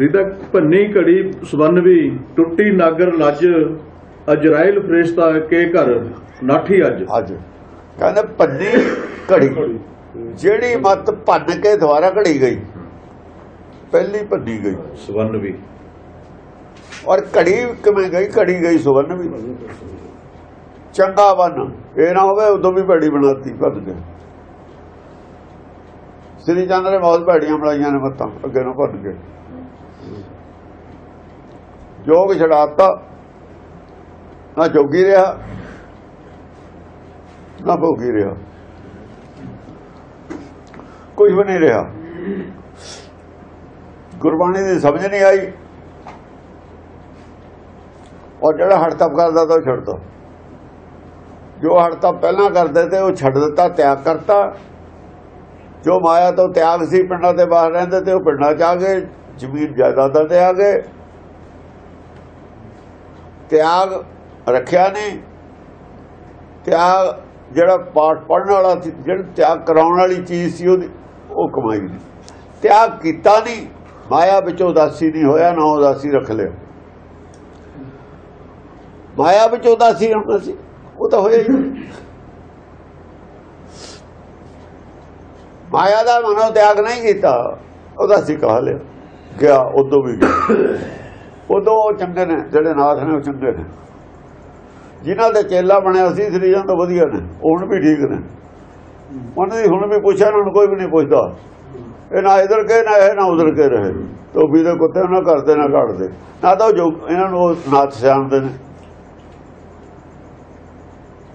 ਰੀਤਾ ਭੰਨੀ ਘੜੀ ਸਵੰਨਵੀ ਟੁੱਟੀ ਨਾਗਰ ਲੱਜ ਅਜਰਾਇਲ ਫਰਿਸ਼ਤਾ ਕੇ ਘਰ ਨਾਠੀ ਅੱਜ। ਅੱਜ। ਕਹਿੰਦੇ ਭੰਨੀ ਘੜੀ ਜਿਹੜੀ ਮਤ ਭੰਨ ਕੇ ਦੁਆਰਾ ਘੜੀ ਗਈ ਪਹਿਲੀ ਭੰਨੀ ਗਈ। ਸਵੰਨਵੀ। ਔਰ ਘੜੀ ਕਿਵੇਂ ਗਈ? ਘੜੀ ਗਈ ਸੁਵਰਨ ਵੀ ਚੰਗਾ ਬਨ ਇਹ ਨਾ ਹੋਵੇ ਉਦੋਂ ਵੀ ਭੈੜੀ ਬਣਾਤੀ ਭੱਜ ਕੇ। ਸ੍ਰੀ ਚੰਦ ਨੇ ਬਹੁਤ ਭੈੜੀਆਂ ਬਣਾਈਆਂ ਨੇ ਮੱਤਾਂ ਅੱਗੇ ਨੂੰ ਭੱਜ ਕੇ। ਜੋਗ ਛਡਾਤਾ, ਨਾ ਜੋਗੀ ਰਿਹਾ, ਨਾ ਭੋਗੀ ਰਿਹਾ। ਕੁਝ ਵੀ ਨਹੀਂ ਰਿਹਾ। ਗੁਰਬਾਣੀ ਦੀ ਸਮਝ ਨਹੀਂ ਆਈ। ਔਰ ਜਿਹੜਾ ਹੜਤਪ ਕਰਦਾ ਤਾਂ ਉਹ ਛੱਡ ਦੋ। ਜੋ ਹੜਤਪ ਪਹਿਲਾਂ ਕਰਦੇ ਤੇ ਉਹ ਛੱਡ ਦਿੱਤਾ, ਤਿਆਗ ਕਰਤਾ। ਜੋ ਮਾਇਆ ਤੋਂ ਤਿਆਗ ਸੀ, ਪਿੰਡਾਂ ਦੇ ਬਾਹਰ ਰਹਿੰਦੇ ਤੇ ਉਹ ਪਿੰਡਾਂ ਚ ਆ ਗਏ, ਜ਼ਮੀਨ ਜਾਇਦਾਦਾਂ ਤੇ ਆ ਗਏ। ਤਿਆਗ ਰੱਖਿਆ ਨਹੀਂ ਤਿਆਗ ਜਿਹੜਾ ਪਾਠ ਪੜਨ ਵਾਲਾ ਸੀ, ਜਿਹੜਾ ਤਿਆਗ ਕਰਾਉਣ ਵਾਲੀ ਚੀਜ਼ ਸੀ, ਉਹਦੀ ਉਹ ਕਮਾਈ ਨਹੀਂ। ਤਿਆਗ ਕੀਤਾ ਨਹੀਂ, ਮਾਇਆ ਵਿੱਚ ਉਦਾਸੀ ਨਹੀਂ ਹੋਇਆ, ਨਾ ਉਦਾਸੀ ਰੱਖ ਲਿਆ। ਮਾਇਆ ਵਿੱਚ ਉਦਾਸੀ ਹੋਣਾ ਸੀ ਉਹ ਤਾਂ ਹੋਇਆ ਹੀ ਮਾਇਆ ਦਾ ਮਨੋ ਤਿਆਗ ਨਹੀਂ ਕੀਤਾ, ਉਦਾਸੀ ਕਹਾ ਲਿਆ, ਗਿਆ, ਉਦੋਂ ਵੀ ਗਿਆ। ਉਦੋਂ ਉਹ ਚੰਗੇ ਨੇ, ਜਿਹੜੇ ਨਾਥ ਨੇ ਉਹ ਚੰਗੇ ਨੇ। ਜਿਨ੍ਹਾਂ ਦੇ ਚੇਲਾ ਬਣਿਆ ਸੀ ਸਰੀਰਾਂ ਤੋਂ ਵਧੀਆ ਨੇ, ਹੁਣ ਵੀ ਠੀਕ ਨੇ। ਉਹਨਾਂ ਦੀ ਹੁਣ ਵੀ ਪੁੱਛਿਆ ਉਹਨਾਂ ਕੋਈ ਵੀ ਨਹੀਂ ਪੁੱਛਦਾ। ਇਹ ਨਾ ਇਧਰ ਕੇ ਨਾ ਇਹ, ਨਾ ਉਧਰ ਕੇ ਰਹੇ। ਧੋਬੀ ਦੇ ਕੁੱਤੇ ਨਾ ਕਰਦੇ ਨਾ ਘੜਦੇ ਨਾ ਤਾਂ ਉਹ ਜੋ, ਇਹਨਾਂ ਨੂੰ ਉਹ ਨਾਥ ਸਿਆਣਦੇ ਨੇ।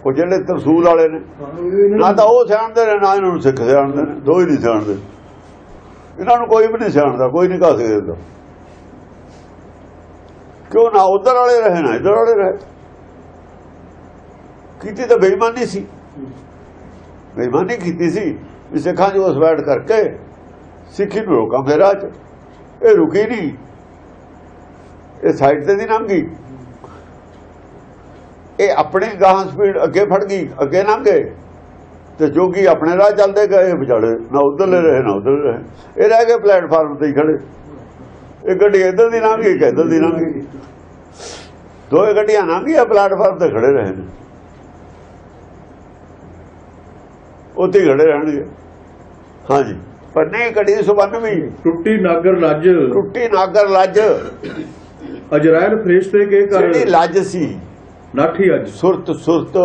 ਉਹ ਜਿਹੜੇ ਤਰਸੂਲ ਵਾਲੇ ਨੇ। ਨਾ ਤਾਂ ਉਹ ਸਿਆਣਦੇ ਨੇ, ਨਾ ਇਹਨਾਂ ਨੂੰ ਸਿੱਖ ਸਿਆਣਦੇ ਨੇ। ਦੋ ਹੀ ਨਹੀਂ ਸਿਆਣਦੇ। ਇਹਨਾਂ ਨੂੰ ਕੋਈ ਵੀ ਨਹੀਂ ਸਿਆਣਦਾ, ਕੋਈ ਨਹੀਂ ਕਹ ਸਕਦਾ। ਕਿਉਂ ਨਾ ਉਧਰ ਵਾਲੇ ਰਹੇ, ਨਾ ਇਧਰ ਵਾਲੇ ਰਹੇ? ਕੀਤੀ ਤਾਂ ਬੇਈਮਾਨੀ ਸੀ। ਬੇਈਮਾਨੀ ਕੀਤੀ ਸੀ ਵੀ ਸਿੱਖਾਂ ਨੂੰ ਉਸ ਕਰਕੇ ਸਿੱਖੀ ਨੂੰ ਰੋਕਾਂ ਫੇਰਾ ਚ। ਇਹ ਰੁਕੀ ਨਹੀਂ ਇਹ ਸਾਈਡ ਤੇ ਦੀ ਲੰਘੀ। ਇਹ ਆਪਣੇ ਗਾਹਾਂ ਸਪੀਡ ਅੱਗੇ ਫੜ ਗਈ, ਅੱਗੇ ਲੰਘ ਗਏ ਤੇ ਜੋਗੀ ਆਪਣੇ ਰਾਹ ਚੱਲਦੇ ਗਏ ਵਿਚਾਲੇ। ਨਾ ਉਧਰਲੇ ਰਹੇ, ਨਾ ਉਧਰ ਰਹੇ। ਇਹ ਰਹਿ ਗਏ ਪਲੇਟਫਾਰਮ ਤੇ ਹੀ ਖੜੇ। ਇਹ ਗੱਡੀ ਇੱਧਰ ਦੀ ਲੰਘ ਗਈ ਇੱਧਰ ਦੀ ਲੰਘ ਗਈ? ਦੋਏ ਗੱਡੀਆਂ ਲੰਘ ਗਈਆਂ ਪਲੇਟਫਾਰਮ ਤੇ ਖੜੇ ਰਹੇ ਨੇ। ਉੱਥੇ ਖੜੇ ਰਹਿਣਗੇ। ਹਾਂਜੀ। ਪੰਨੇ ਘੜੀ ਸੁਬਨ ਵੀ ਟੁੱਟੀ ਨਾਗਰ ਲੱਜ। ਟੁੱਟੀ ਨਾਗਰ ਲੱਜ। ਅਜਰਾਇਲ ਫਰਿਸ਼ਤੇ ਕੇ ਘਰ ਜਿਹੜੀ ਲੱਜ ਸੀ। ਨਾਠੀ ਅੱਜ। ਸੁਰਤ ਸੁਰਤ।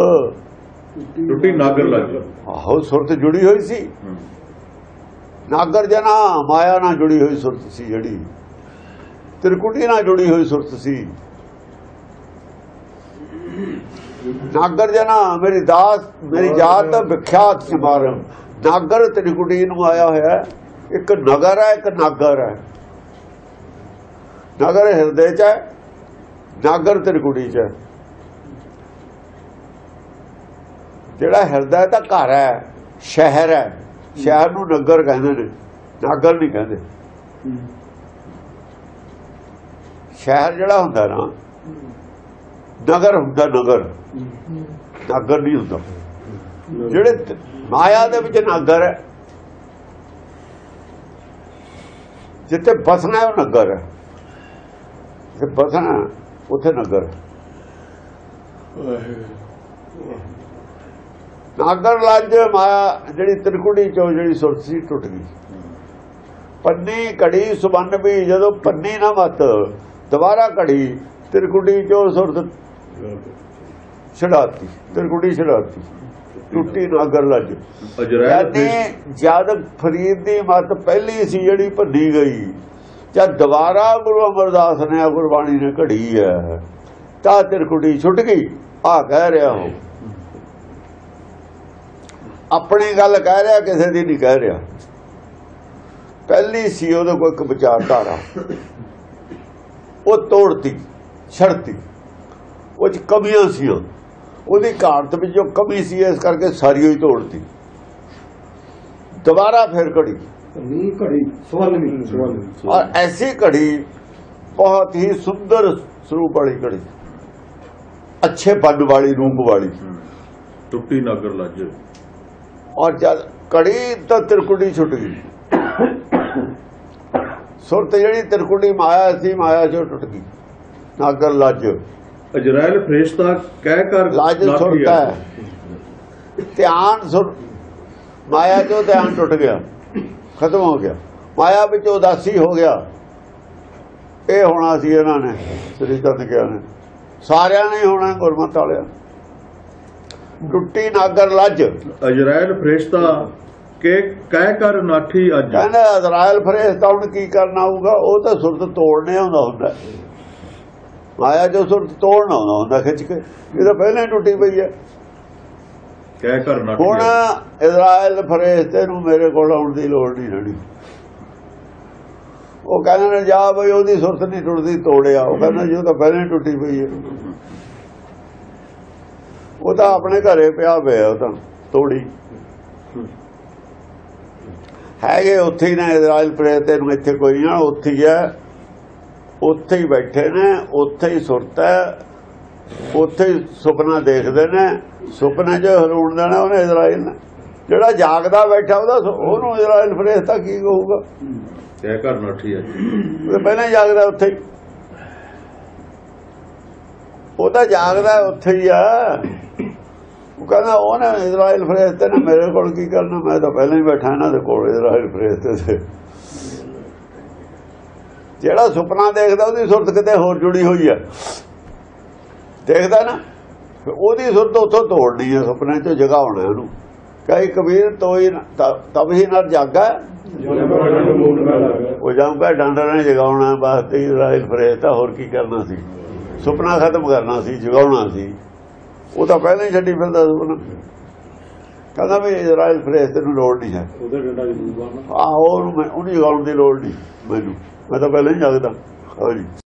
ਟੁੱਟੀ ਨਾਗਰ ਲੱਜ। ਆਹੋ ਸੁਰਤ ਜੁੜੀ ਹੋਈ ਸੀ। ਨਾਗਰ ਜਨਾ ਮਾਇਆ ਨਾਲ ਜੁੜੀ ਹੋਈ ਸੁਰਤ ਸੀ ਜਿਹੜੀ। ਤ੍ਰਿਕੁਟੀ ਨਾਲ ਜੁੜੀ ਹੋਈ ਸੁਰਤ ਸੀ। ਨਾਗਰ ਜਨਾ, ਮੇਰੀ ਦਾਸ, ਮੇਰੀ ਜਾਤ ਵਿਖਿਆਤ ਸਿਮਾਰ ਨਾਗਰ ਤ੍ਰਿਕੁਟੀ ਨੂੰ ਆਇਆ ਹੋਇਆ। ਇੱਕ ਨਗਰ ਹੈ, ਇੱਕ ਨਾਗਰ ਹੈ। ਨਗਰ ਹਿਰਦੇ ਚ ਹੈ, ਨਾਗਰ ਤ੍ਰਿਕੁਟੀ ਚ ਹੈ। ਜਿਹੜਾ ਹਿਰਦਾ ਤਾਂ ਘਰ ਹੈ, ਸ਼ਹਿਰ ਹੈ। ਸ਼ਹਿਰ ਨੂੰ ਨਗਰ ਕਹਿੰਦੇ ਨੇ। ਨਾਗਰ ਨਹੀਂ ਕਹਿੰਦੇ। ਸ਼ਹਿਰ ਜਿਹੜਾ ਹੁੰਦਾ ਨਾ ਨਗਰ ਹੁੰਦਾ ਨਗਰ। ਨਾਗਰ ਨਹੀਂ ਹੁੰਦਾ। ਜਿਹੜੇ ਮਾਇਆ ਦੇ ਵਿੱਚ ਨਾਗਰ ਹੈ ਜਿੱਥੇ ਬਸਣਾ ਉਹ ਨਗਰ ਹੈ। ਜਿੱਥੇ ਬਸਣਾ ਹੈ, ਉੱਥੇ ਨਗਰ ਨਾਗਰ ਲੱਜ ਮਾਇਆ ਜਿਹੜੀ ਤ੍ਰਿਕੁੜੀ ਚੋਂ ਜਿਹੜੀ ਸੁਰਸੀ ਟੁੱਟ ਗਈ। ਪੰਨੀ ਘੜੀ ਸੁਬੰਨ ਵੀ ਜਦੋਂ ਪੰਨੀ ਨਾ ਮਤ ਦੁਬਾਰਾ ਘੜੀ ਤ੍ਰਿਕੁਟੀ ਚੋਂ ਸੁਰਤ ਛਡਾਤੀ ਤ੍ਰਿਕੁਟੀ ਛਡਾਤੀ ਟੁੱਟੀ ਨਾਗਰ ਲੱਜ। ਯਾਨੀ ਜਦ ਫਰੀਦ ਦੀ ਮਤ ਪਹਿਲੀ ਸੀ ਜਿਹੜੀ ਭੰਡੀ ਗਈ ਜਦ ਦੁਬਾਰਾ ਗੁਰੂ ਅਮਰਦਾਸ ਨੇ ਗੁਰਬਾਣੀ ਨੇ ਘੜੀ ਹੈ ਤਾਂ ਤ੍ਰਿਕੁਟੀ ਛੁੱਟ ਗਈ। ਆ ਕਹਿ ਰਿਹਾ ਹੋ। ਆਪਣੀ ਗੱਲ ਕਹਿ ਰਿਹਾ ਕਿਸੇ ਦੀ ਨਹੀਂ ਕਹਿ ਰਿਹਾ। ਪਹਿਲੀ ਸੀ ਉਹਦੇ ਕੋਲ ਇੱਕ ਵਿਚਾਰਧਾਰਾ। ਉਹ ਤੋੜਤੀ ਛੜਤੀ ਉਹ ਚ ਕਮੀਆਂ ਸੀ ਉਹਦੀ ਘਾਟ ਵਿੱਚ ਜੋ ਕਮੀ ਸੀ ਇਸ ਕਰਕੇ ਸਾਰੀ ਹੀ ਤੋੜਤੀ। ਦੁਬਾਰਾ ਫਿਰ ਘੜੀ। ਨੀ ਘੜੀ ਸਵੰਨਵੀ ਸਵੰਨਵੀ ਔਰ ਐਸੀ ਘੜੀ ਬਹੁਤ ਹੀ ਸੁੰਦਰ ਸਰੂਪ ਵਾਲੀ ਘੜੀ। ਅੱਛੇ ਬੰਦ ਵਾਲੀ ਰੂਪ ਵਾਲੀ। ਟੁੱਟੀ ਨਾਗਰ ਲੱਜ। ਔਰ ਜਦ ਕੜੀ ਤਾਂ ਤਿਰਕੁੜੀ ਛੁੱਟ ਗਈ। ਸੁਰਤ ਜਿਹੜੀ ਤਿਰਕੁੜੀ ਮਾਇਆ ਸੀ ਮਾਇਆ ਚੋਂ ਟੁੱਟ ਗਈ। ਨਾਗਰ ਲੱਜ। ਅਜਰਾਇਲ ਫਰਿਸ਼ਤਾ ਕਹਿ ਕਰ ਲੱਜ ਸੁਰਤ। ਹੈ। ਧਿਆਨ ਸੁਰ ਮਾਇਆ ਚੋਂ ਧਿਆਨ ਟੁੱਟ ਗਿਆ। ਖਤਮ ਹੋ ਗਿਆ। ਮਾਇਆ ਵਿੱਚ ਉਦਾਸੀ ਹੋ ਗਿਆ। ਇਹ ਹੋਣਾ ਸੀ ਇਹਨਾਂ ਨੇ ਸ੍ਰੀ ਚੰਦ ਕਿਹਾ ਨੇ। ਸਾਰਿਆਂ ਨੇ ਹੋਣਾ ਗੁਰਮਤ ਵਾਲਿਆਂ ਟੁੱਟੀ ਨਾਗਰ ਲੱਜ। ਅਜਰਾਇਲ ਫਰਿਸ਼ਤਾ ਕੇ ਕਹਿ ਕਰ ਨਾਠੀ ਅੱਜ। ਕਹਿੰਦੇ ਇਜ਼ਰਾਈਲ ਫਰੇਸਤਾ ਹੁਣ ਕੀ ਕਰਨਾ ਆਊਗਾ? ਉਹ ਤਾਂ ਸੁਰਤ ਤੋੜਨੇ ਆਉਂਦਾ ਹੁੰਦਾ। ਮਾਇਆ ਜੋ ਸੁਰਤ ਤੋੜਨਾ ਆਉਂਦਾ ਹੁੰਦਾ ਖਿੱਚ ਕੇ ਇਹ ਤਾਂ ਪਹਿਲਾਂ ਹੀ ਟੁੱਟੀ ਪਈ ਹੈ। ਕਹਿ ਕਰ ਨਾਠੀ ਹੁਣ। ਇਜ਼ਰਾਈਲ ਫਰੇਸਤੇ ਨੂੰ ਮੇਰੇ ਕੋਲ ਆਉਣ ਦੀ ਲੋੜ ਨਹੀਂ ਰਹਿਣੀ। ਉਹ ਕਹਿੰਦੇ ਨੇ ਜਾ ਬਈ ਉਹਦੀ ਸੁਰਤ ਨਹੀਂ ਟੁੱਟਦੀ ਤੋੜਿਆ। ਉਹ ਕਹਿੰਦਾ ਜੀ ਉਹ ਤਾਂ ਪਹਿਲਾਂ ਹੀ ਟੁੱਟੀ ਪਈ ਹੈ। ਉਹ ਤਾਂ ਆਪਣੇ ਘਰੇ ਪਿਆ ਪਿਆ ਉਹ ਤਾਂ ਤੋੜੀ। ਹੈਗੇ ਉੱਥੇ ਹੀ ਨੇ ਇਜ਼ਰਾਈਲ ਫਰੇਸਤੇ ਨੂੰ ਇੱਥੇ ਕੋਈ ਆ ਉੱਥੇ ਹੀ ਹੈ ਉੱਥੇ ਹੀ ਬੈਠੇ ਨੇ ਉੱਥੇ ਹੀ ਸੁਰਤ ਉੱਥੇ ਹੀ ਸੁਪਨਾ ਦੇਖਦੇ ਨੇ। ਸੁਪਨੇ 'ਚ ਹਲੂਣ ਦੇਣਾ ਉਹਨੇ ਇਜ਼ਰਾਈਲ ਨੇ। ਜਿਹੜਾ ਜਾਗਦਾ ਬੈਠਾ ਉਹਦਾ ਉਹਨੂੰ ਇਜ਼ਰਾਈਲ ਫਰੇਸਤਾ ਕੀ ਕਹੂਗਾ? ਕਹਿ ਕਰ ਨਾਠੀ ਤਾਂ ਪਹਿਲਾਂ ਜਾਗਦਾ ਉੱਥੇ ਹੀ। ਉਹ ਤਾਂ ਜਾਗਦਾ ਉੱਥੇ ਹੀ ਆ। ਉਹ ਕਹਿੰਦਾ ਉਹਨੇ ਇਜ਼ਰਾਈਲ ਫਰੇਸਤੇ ਨੇ ਮੇਰੇ ਕੋਲ ਕੀ ਕਰਨਾ? ਮੈਂ ਤਾਂ ਪਹਿਲਾਂ ਹੀ ਬੈਠਾ ਇਹਨਾਂ ਦੇ ਕੋਲ, ਇਜ਼ਰਾਈਲ ਫਰੇਸਤੇ ਤੇ ਜਿਹੜਾ ਸੁਪਨਾ ਦੇਖਦਾ, ਉਹਦੀ ਸੁਰਤ ਕਿਤੇ ਹੋਰ ਜੁੜੀ ਹੋਈ ਆ। ਦੇਖਦਾ ਨਾ ਉਹਦੀ ਸੁਰਤ ਉੱਥੋਂ ਤੋੜਨੀ ਹੈ ਸੁਪਨੇ ਚੋਂ ਜਗਾਉਣਾ ਉਹਨੂੰ। ਕਈ ਕਬੀਰ ਤੋਈ ਤਬ ਹੀ ਨਰ ਜਾਗਾ। ਉਹ ਜਾਊਗਾ ਡਾਂਡਰ ਨੇ ਜਗਾਉਣਾ ਵਾਸਤੇ ਇਜ਼ਰਾਈਲ ਫਰੇਸਤਾ ਹੋਰ ਕੀ ਕਰਨਾ ਸੀ? ਸੁਪਨਾ ਖਤਮ ਕਰਨਾ ਸੀ, ਜਗਾਉਣਾ ਸੀ। ਉਹ ਤਾਂ ਪਹਿਲਾਂ ਹੀ ਛੱਡੀ ਫਿਰਦਾ ਸੁਪਨਾ ਕਹਿੰਦਾ ਵੀ ਇਜ਼ਰਾਈਲ ਫਰੇਸਤੇ ਨੂੰ ਲੋੜ ਨਹੀਂ ਹੈ। ਉਹਦਾ ਡੰਡਾ ਜ਼ਰੂਰ ਬਾਣਾ ਆਹੋ ਉਹਨੂੰ ਮੈਂ ਉਹਨੂੰ ਜਗਾਉਣ ਦੀ ਲੋੜ ਨਹੀਂ ਮੈਨੂੰ। ਮੈਂ ਤਾਂ ਪਹਿਲਾਂ ਹੀ ਜਗਦਾ। ਹਾਂਜੀ।